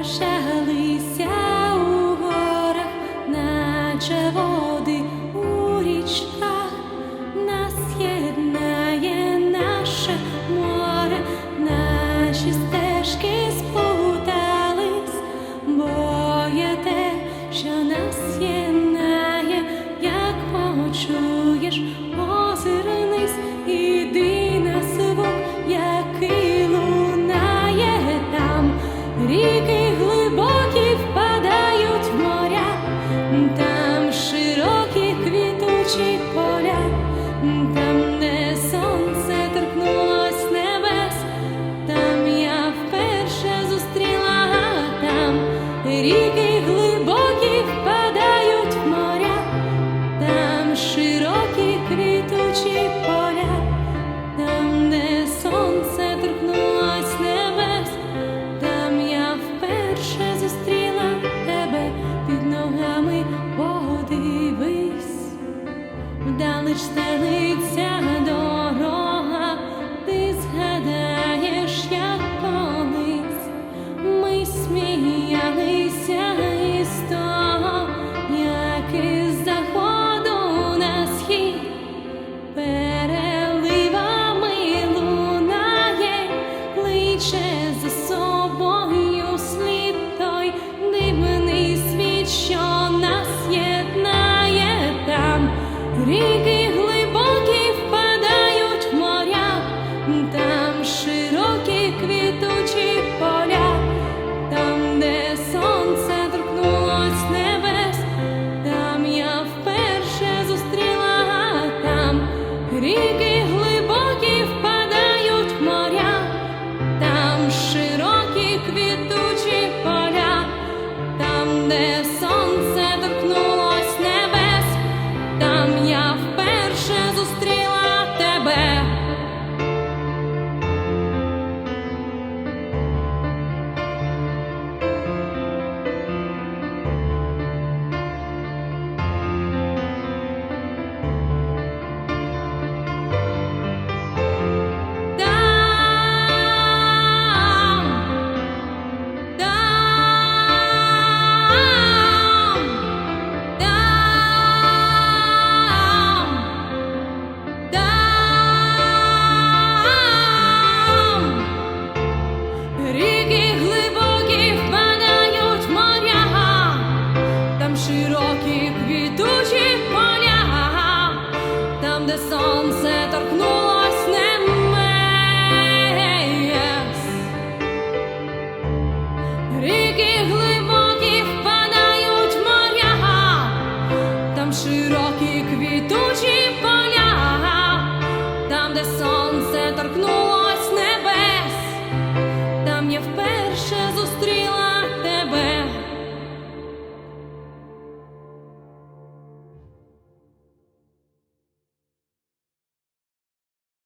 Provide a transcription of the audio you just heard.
прощалися у горах, наче води у річках, нас єднає наше море, наші стежки спутались, бо є те, що нас єднає, як почуєш озеро. лиш стели. Rodriguez. де сонце торкнуло.